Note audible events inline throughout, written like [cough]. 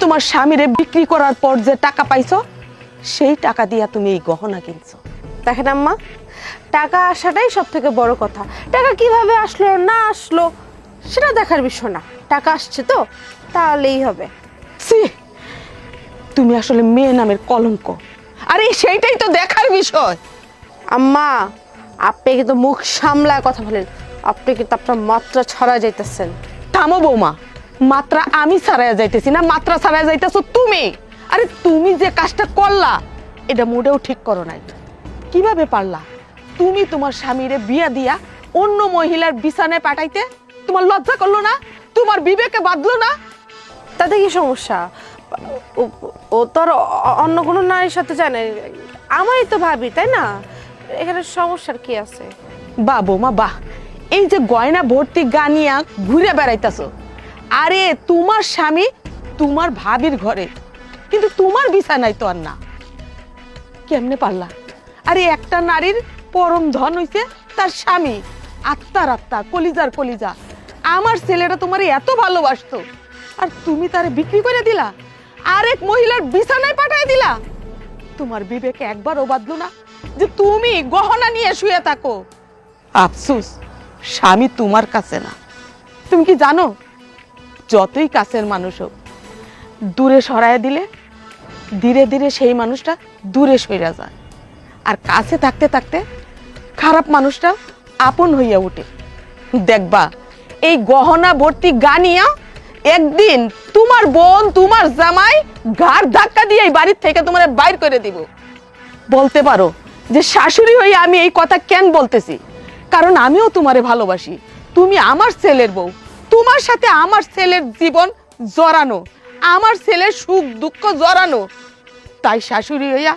তোমার স্বামীরে বিক্রি করার পর যে টাকা পাইছো, সেই টাকা দিয়া তুমি এই গহনা কিনছো। দেখেন আম্মা, টাকা আসাটাই সব থেকে বড় কথা। টাকা কীভাবে আসলো, না আসলো, সেটা দেখার বিষয় না। টাকা আসছে তো, তাহলেই হবে। ছি, তুমি আসলে মেয়ে নামের কলঙ্ক। আরে, সেইটাই তো দেখার বিষয়। আম্মা, আপনি কিন্তু মুখ সামলায় কথা বলেন। আপনি কিন্তু আপনার মাত্রা ছড়া যাইতেছেন। থামো বৌমা। মাত্রা আমি ছাড়াইয়া যাইতেছি না মাত্রা ছাড়াইয়া যাইতেছো তুমি। আরে তুমি যে কাজটা করলা এটা মোটেও ঠিক করো নাই। কীভাবে পারলা? তুমি তোমার স্বামীরে বিয়া দিয়া অন্য মহিলার বিছানায় পাঠাইতে তোমার লজ্জা করল না? তোমার বিবেকে বাঁধলো না? তাতে কি সমস্যা? ও- ও তো অন্য কোনো নারীর সাথে জানে আমারই তো ভাবি তাই না? এখানে সমস্যার কি আছে? বাহ বৌমা বাহ। এই যে গয়না ভর্তি গানিয়া ঘুরে বেড়াইতাছো আরে, তোমার স্বামী তোমার ভাবির ঘরে। কিন্তু তোমার বিছানায় তো আর না। কেমনে পারলা? আরে, একটা নারীর পরম ধন হইছে তার স্বামী। আত্মার আত্মা, কলিজার কলিজা। আমার ছেলেটা তোমার এত ভালোবাসতো। আর তুমি তার বিক্রি করে দিলা? আরেক মহিলার বিছানায় পাঠাই দিলা? তোমার বিবেকে একবারও বাঁধলো না যে তুমি গহনা নিয়ে শুয়ে থাকো। আফসুস, স্বামী তোমার কাছে না। তুমি কি জানো? যতই কাছের মানুষ হোক, দূরে সরায় দিলে ধীরে ধীরে সেই মানুষটা দূরে সইরা যায়। আর কাছে থাকতে থাকতে খারাপ মানুষটা আপন হইয়া ওঠে দেখবা, এই গহনা ভর্তি গানিয়া একদিন তোমার বোন, তোমার জামাই ঘাড় ধাক্কা দিয়ে এই বাড়ির থেকে তোমার বাইর করে দিব। বলতে পারো যে শাশুড়ি হয়ে আমি এই কথা কেন বলতেছি? কারণ আমিও তোমারে ভালোবাসি। তুমি আমার ছেলের বউ। তোমার সাথে আমার ছেলের জীবন জড়ানো আমার ছেলের সুখ দুঃখ জড়ানো। তাই শাশুড়ি হইয়া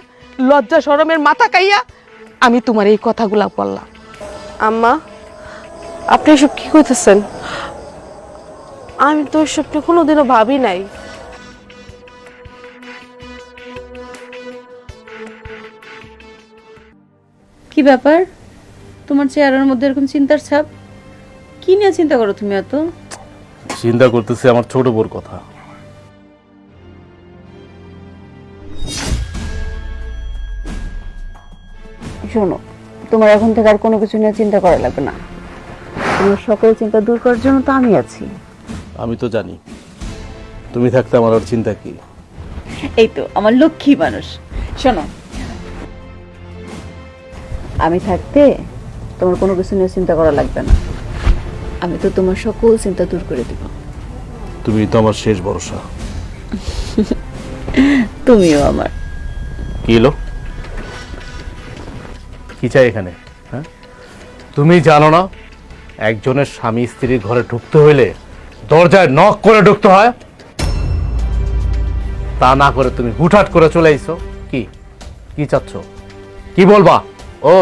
লজ্জা শরমের মাথা কাইয়া আমি তোমার এই কথাগুলা বললাম। আম্মা আপনি এসব কি করতেছেন আমি তো এসব নিয়ে কোনোদিনও ভাবি নাই। কি ব্যাপার? তোমার চেহারার মধ্যে এরকম চিন্তার ছাপ? কি নিয়ে চিন্তা করো তুমি এত? চিন্তা করতেছি আমার ছোট বোর কথা। শোনো তোমার এখন থেকে আর কোনো কিছু নিয়ে চিন্তা করা লাগবে না। তোমার সকল চিন্তা দূর করার জন্য তো আমি আছি। আমি তো জানি। তুমি থাকতে আমার আর চিন্তা কি? এই তো আমার লক্ষ্মী মানুষ। শোনো আমি থাকতে তোমার কোনো কিছু নিয়ে চিন্তা করা লাগবে না। আমি তো তোমার সকল চিন্তা দূর করে দিব। তুমি তো আমার শেষ ভরসা। [laughs] তুমিও আমার। কি এলো কি চাই এখানে? হ্যাঁ? তুমি জানো না একজনের স্বামী স্ত্রীর ঘরে ঢুকতে হইলে দরজায় নক করে ঢুকতে হয়। তা না করে তুমি হুটহাট করে চলে আইছো। কি? কি চাচ্ছ? কি বলবা? ও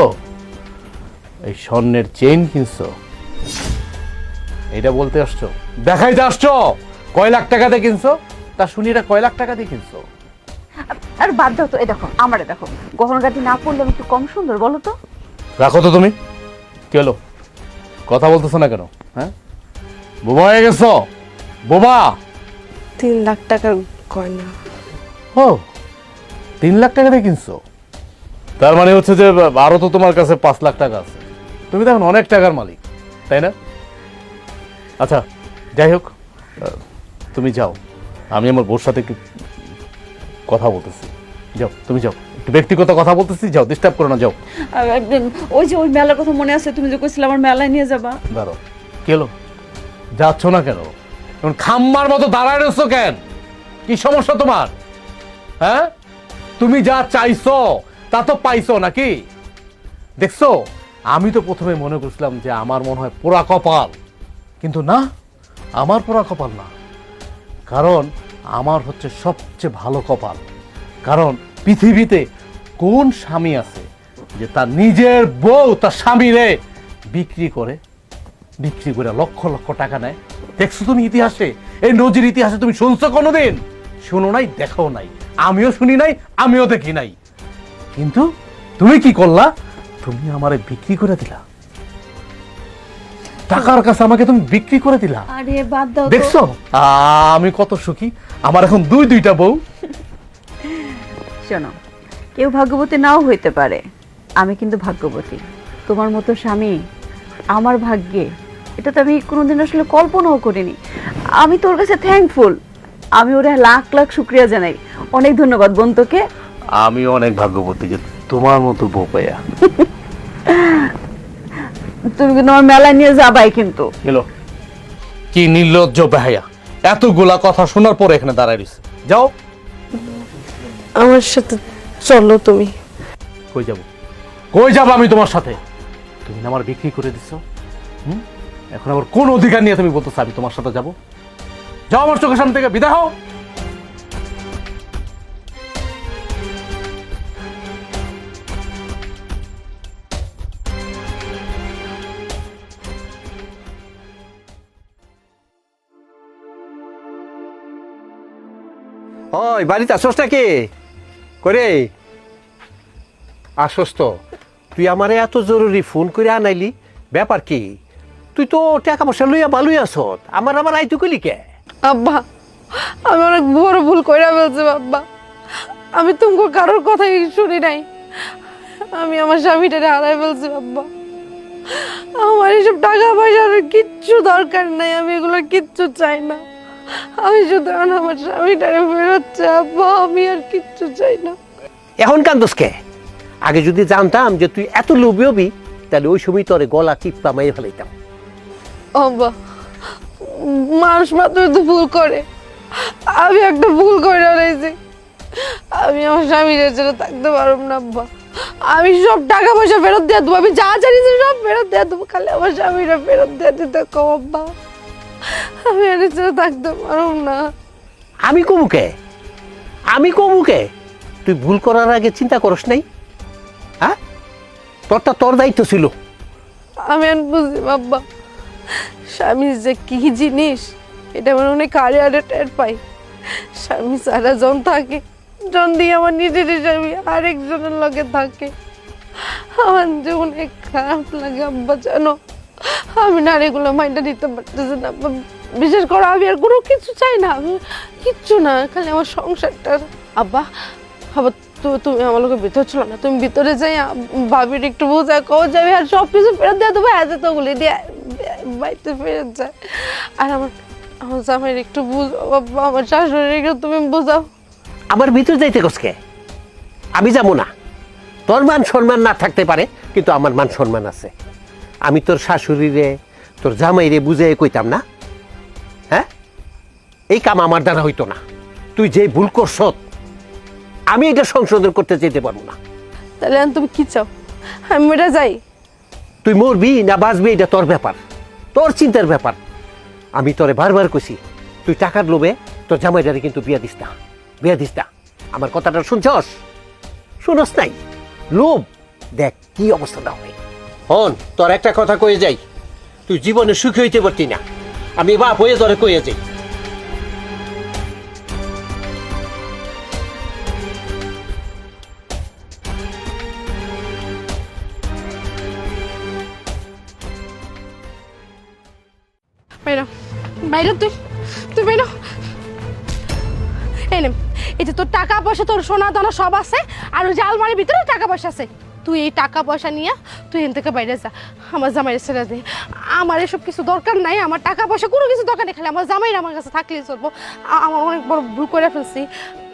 এই স্বর্ণের চেইন কিনছো। এটা বলতে আসছো? দেখাইতে আসছো? কয় লাখ টাকা দিয়ে কিনছো? তা শুনি এটা কয় লাখ টাকা দিয়ে কিনছো? আর বাদ দাও তো এই দেখো আমারে দেখো। গহনগাটি না পড়লে আমি একটু কম সুন্দর বলো তো। রাখো তো তুমি। কি হলো? কথা বলতেছো না কেন? হ্যাঁ? বোমা হয়ে গেছো? বোমা তিন লাখ টাকার গয়না। ও তিন লাখ টাকা দিয়ে কিনছো? তার মানে হচ্ছে যে আরও তো তোমার কাছে পাঁচ লাখ টাকা আছে। তুমি তো এখন অনেক টাকার মালিক তাই না? আচ্ছা যাই হোক তুমি যাও। আমি আমার বোর সাথে একটু কথা বলতেছি। যাও তুমি যাও। একটু ব্যক্তিগত কথা বলতেছি যাও ডিস্টার্ব করো না যাও। ওই যে ওই মেলার কথা মনে আছে তুমি যে কইছিলে আমার মেলায় নিয়ে যাবা। দাঁড়ো কেলো যাচ্ছ না কেন? এখন খাম্মার মতো দাঁড়ায় রয়েছো কেন? কি সমস্যা তোমার? হ্যাঁ? তুমি যা চাইছো তা তো পাইছো নাকি? দেখছ আমি তো প্রথমে মনে করছিলাম যে আমার মনে হয় পোড়া কপাল। কিন্তু না, আমার পোড়া কপাল না। কারণ আমার হচ্ছে সবচেয়ে ভালো কপাল। কারণ পৃথিবীতে কোন স্বামী আছে যে তার নিজের বউ তার স্বামীরে বিক্রি করে বিক্রি করে লক্ষ লক্ষ টাকা নেয়। দেখছ তুমি ইতিহাসে? এই নজির ইতিহাসে তুমি শুনছো কোনোদিন? শুনো নাই দেখো নাই। আমিও শুনি নাই, আমিও দেখি নাই। কিন্তু তুমি কি করলা? তুমি আমারে বিক্রি করে দিলা। টাকার কাছে আমাকে তুমি বিক্রি করে দিলা। আরে বাদ দাও তো। দেখছ? আমি কত সুখী। আমার এখন দুই দুইটা বউ। শোনো কেউ ভাগ্যবতী নাও হইতে পারে। আমি কিন্তু ভাগ্যবতী। তোমার মতো স্বামী আমার ভাগ্যে। এটা তো আমি কোনোদিন আসলে কল্পনাও করিনি। আমি তোর কাছে থ্যাঙ্কফুল আমি ওরা লাখ লাখ শুক্রিয়া জানাই। অনেক ধন্যবাদ বোন তোকে আমি অনেক ভাগ্যবতী যে তোমার মতো বউ পাইয়া। তুমি কিন্তু আমার মেলায় নিয়ে যাবাই কিন্তু। এলো কি নির্লজ্জ বেহায়া। এতগুলা কথা শোনার পরে এখানে দাঁড়ায় রইছে। যাও। আমার সাথে চলো তুমি। কই যাব? কই যাব আমি তোমার সাথে? তুমি না আমার বিক্রি করে দিছো? হুম? এখন আবার কোন অধিকার নিয়ে তুমি বলতেছো আমি তোমার সাথে যাব? যাও আমার চোখের সামনে থেকে বিদায় হও। ওই, বাড়িতে আসস নাকি? করে আসস তো। তুই আমারে এত জরুরি ফোন করে আনাইলি, ব্যাপার কি? তুই তো টাকা পয়সা লইয়া ভালোই আসত আমার আবার আইতু কইলি কে? আব্বা, আমি অনেক বড় ভুল কইরা ফেলছি আব্বা আমি তোমাকে কারোর কথাই শুনি নাই। আমি আমার স্বামীটারে হারাই ফেলছি আব্বা আমার এসব টাকা পয়সার কিচ্ছু দরকার নাই, আমি এগুলো কিচ্ছু চাই না। আমি শুধু আমার স্বামীটারে ফেরত আব্বা আমি আর কিচ্ছু চাই না। এখন কান্দস কে? আগে যদি জানতাম যে তুই এত লোভী হবি তাহলে ওই সময় তোরে গলা টিপা মাইরে ফেলাইতাম। আব্বা মানুষ মাত্রই তো ভুল করে। আমি একটা ভুল করে রয়েছি আমি আমার স্বামীর ছেড়ে থাকতে পারব না আব্বা। আমি সব টাকা পয়সা ফেরত দিয়ে দেবো আমি যা জানিয়েছি সব ফেরত দিয়ে দেবো খালি আমার স্বামীরা ফেরত দিয়ে দিতে কম আব্বা। আমি আর এর থাকতে পারব না। আমি কমুকে আমি কমুকে তুই ভুল করার আগে চিন্তা করস নাই। হ্যাঁ? তোরটা তোর দায়িত্ব ছিল। আমি আর বুঝি বাবা স্বামী যে কি জিনিস এটা আমার অনেক আরে আরে টের পাই। স্বামী সারা জন থাকে জন দিয়ে আমার নিজের স্বামী আরেকজনের লগে থাকে। আমার যে অনেক খারাপ লাগে আব্বা জানো। আমি নারীগুলো মাইন্ডটা দিতে পারতেছি না। বিশেষ করে আমি আর কোনো কিছু চাই না কিচ্ছু না, খালি আমার সংসারটা আব্বা আবার তুমি আমার লোকের ভিতর ছিল না, তুমি ভিতরে যাই ভাবির একটু বোঝা, কও যাবে আর সব কিছু ফেরত দেওয়া দেবো এত তো গুলি দিয়ে বাড়িতে ফেরত যায় আর আমার আমার জামাইয়ের একটু বুঝো বাবা আমার শাশুড়ির একটু তুমি বোঝাও। আমার ভিতর যাইতে কসকে আমি যাব না। তোর মান সম্মান না থাকতে পারে, কিন্তু আমার মান সম্মান আছে। আমি তোর শাশুড়িরে, তোর জামাইরে বুঝে কইতাম না হ্যাঁ এই কাম আমার দ্বারা হইতো না। তুই যে ভুল করছ আমি এটা সংশোধন করতে যেতে পারব না। তাহলে এখন তুমি কি চাও? আমি মেয়েটা যাই। তুই মরবি না বাঁচবি এটা তোর ব্যাপার। তোর চিন্তার ব্যাপার। আমি তোরে বারবার কইছি তুই টাকার লোভে তোর জামাইটারে কিন্তু বিয়া দিস না। বিয়া দিস না। আমার কথাটা শুনছস? শুনস নাই। লোভ। দেখ কি অবস্থাটা হয়। হন তোর একটা কথা কয়ে যাই। তুই জীবনে সুখী হইতে পারতি না। আমি বাপ হয়ে তোরে কয়ে যাই। বাইরা তুই তুই বাইরা। এই নে, এই যে তোর টাকা পয়সা, তোর সোনা দানা সব আছে, আর ওই যে আলমারির ভিতরে টাকা পয়সা আছে। তুই এই টাকা পয়সা নিয়ে তুই এখান থেকে বাইরে যা, আমার জামাই ছেড়ে দে। আমার এসব কিছু দরকার নাই, আমার টাকা পয়সা কোনো কিছু দরকার নেই, খালি আমার জামাইরা আমার কাছে থাকলেই চলবো। আমার অনেক বড় ভুল করে ফেলছি।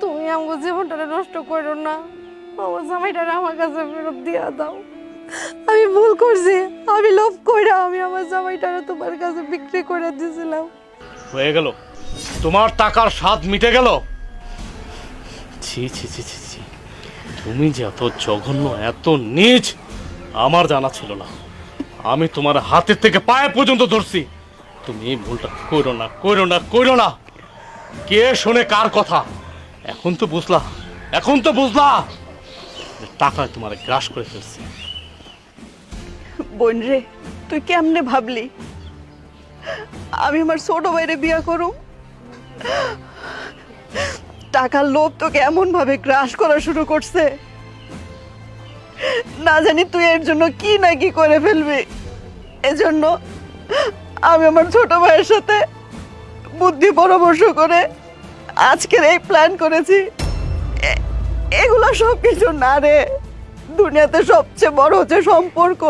তুমি আমার জীবনটা নষ্ট করো না। আমার জামাইটারে আমার কাছে ফেরত দিয়ে দাও। আমি ভুল করছি, আমি লোভ করে আমি আমার জামাইটারে তোমার কাছে বিক্রি করে দিয়েছিলাম হয়ে গেল। তোমার টাকার স্বাদ মিটে গেল। ছি ছি ছি ছি ছি। তুমি যে এত জঘন্য এত নিচ আমার জানা ছিল না। আমি তোমার হাতের থেকে পায়ে পর্যন্ত ধরছি। তুমি এই ভুলটা করো না করো না করো না। কে শোনে কার কথা? এখন তো বুঝলা এখন তো বুঝলা। টাকায় তোমার গ্রাস করে ফেলছি। বোন রে তুই কেমনে ভাবলি? আমি আমার ছোট ভাইরে বিয়া করুম। টাকার লোভ তোকে এমন ভাবে গ্রাস করা শুরু করছে। না জানি তুই এর জন্য কি না কি করে ফেলবি। এজন্য আমি আমার ছোট ভাইয়ের সাথে বুদ্ধি পরামর্শ করে আজকের এই প্ল্যান করেছি। এগুলো সব কিছু না রে। দুনিয়াতে সবচেয়ে বড় হচ্ছে সম্পর্ক।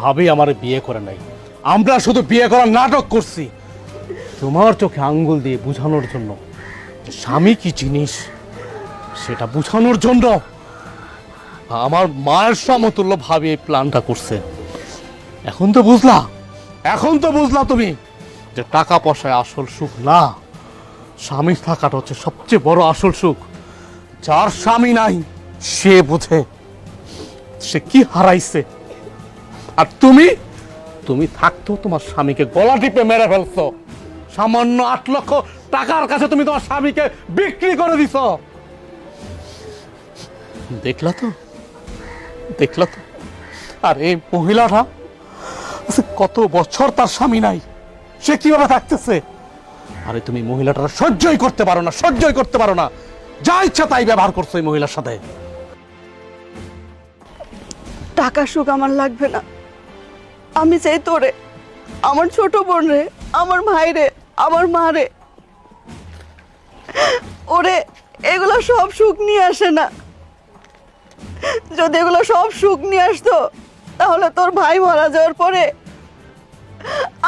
ভাবি আমার বিয়ে করে নাই। আমরা শুধু বিয়ে করার নাটক করছি। তোমার চোখে আঙ্গুল দিয়ে বোঝানোর জন্য স্বামী কি জিনিস, সেটা বোঝানোর জন্য আমার মায়ের সমতুল্য ভাবে এই প্ল্যানটা করছে। এখন তো বুঝলা, এখন তো বুঝলা তুমি যে টাকা পয়সায় আসল সুখ না, স্বামী থাকাটা হচ্ছে সবচেয়ে বড় আসল সুখ। যার স্বামী নাই, সে বোঝে, সে কি হারাইছে? আর তুমি? তুমি থাকতো তোমার স্বামীকে গলা টিপে মেরে ফেলছো। সামান্য আট লক্ষ টাকার কাছে তুমি তোমার স্বামীকে বিক্রি করে দিছ। দেখলা তো? দেখলা তো? আর এই মহিলাটা কত বছর তার স্বামী নাই? সে কীভাবে থাকতেছে? আরে তুমি মহিলাটা সহ্যই করতে পারো না, সহ্যই করতে পারো না। যা ইচ্ছা তাই ব্যবহার করছ এই মহিলার সাথে। টাকা সুখ আমার লাগবে না। আমি চাই তোরে, আমার ছোট বোন রে আমার ভাই রে আমার মা রে ওরে, এগুলো সব সুখ নিয়ে আসে না। যদি এগুলো সব সুখ নিয়ে আসতো, তাহলে তোর ভাই মারা যাওয়ার পরে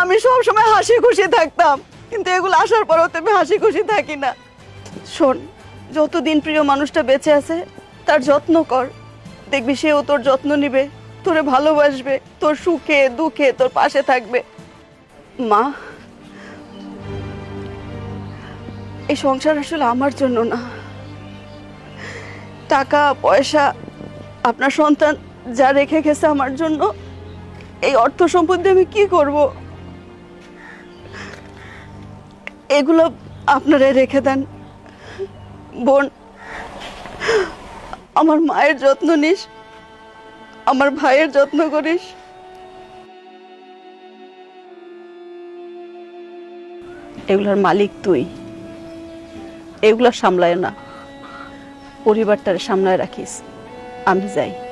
আমি সব সময় হাসি খুশি থাকতাম। কিন্তু এগুলো আসার পরেও তো আমি হাসি খুশি থাকি না। শোন, যতদিন প্রিয় মানুষটা বেঁচে আছে, তার যত্ন কর। দেখবি সেও তোর যত্ন নিবে। তোরে ভালোবাসবে, তোর সুখে, দুঃখে, তোর পাশে থাকবে। মা, এই সংসার আসলে আমার জন্য না। টাকা, পয়সা, আপনার সন্তান যা রেখে গেছে আমার জন্য, এই অর্থ সম্পদ আমি কি করব? এগুলো আপনারাই রেখে দেন। বোন, আমার মায়ের যত্ন নিস। আমার ভাইয়ের যত্ন করিস। এগুলার মালিক তুই। এগুলো সামলায় না। পরিবারটারে সামলায় রাখিস। আমি যাই।